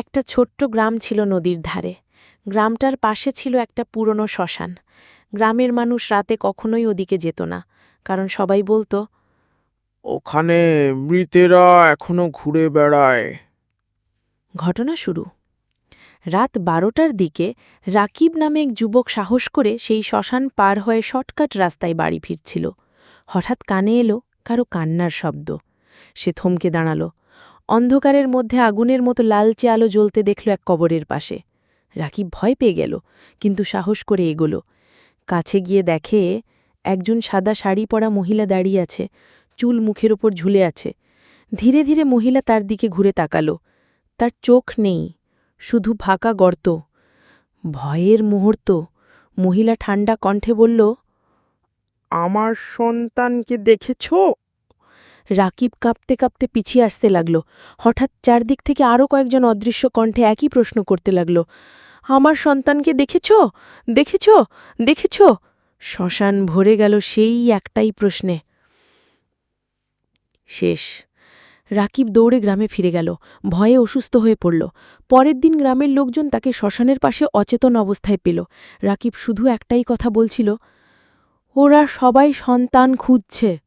একটা ছোট্ট গ্রাম ছিল নদীর ধারে। গ্রামটার পাশে ছিল একটা পুরনো শ্মশান। গ্রামের মানুষ রাতে কখনোই ওদিকে যেত না কারণ সবাই বলতো ওখানে মৃতেরা এখনও ঘুরে বেড়ায়। ঘটনা শুরু। রাত বারোটার দিকে রাকিব নামে এক যুবক সাহস করে সেই শ্মশান পার হয়ে শর্টকাট রাস্তায় বাড়ি ফিরছিল। হঠাৎ কানে এলো কারও কান্নার শব্দ। সে থমকে দাঁড়াল। অন্ধকারের মধ্যে আগুনের মতো লালচে আলো জ্বলতে দেখল এক কবরের পাশে। রাকিব ভয় পেয়ে গেল, কিন্তু সাহস করে এগোল। কাছে গিয়ে দেখে একজন সাদা শাড়ি পরা মহিলা দাঁড়িয়ে আছে, চুল মুখের ওপর ঝুলে আছে। ধীরে ধীরে মহিলা তার দিকে ঘুরে তাকালো। তার চোখ নেই, শুধু ফাঁকা গর্ত। ভয়ের মুহূর্ত। মহিলা ঠান্ডা কণ্ঠে বলল, আমার সন্তানকে দেখেছ? রাকিব কাঁপতে কাঁপতে পিছিয়ে আসতে লাগল। হঠাৎ চারদিক থেকে আরও কয়েকজন অদৃশ্য কণ্ঠে একই প্রশ্ন করতে লাগল। আমার সন্তানকে দেখেছ? দেখেছ? দেখেছ? শ্মশান ভরে গেল সেই একটাই প্রশ্নে। শেষ। রাকিব দৌড়ে গ্রামে ফিরে গেল। ভয়ে অসুস্থ হয়ে পড়ল। পরের দিন গ্রামের লোকজন তাকে শ্মশানের পাশে অচেতন অবস্থায় পেল। রাকিব শুধু একটাই কথা বলছিল, ওরা সবাই সন্তান খুঁজছে।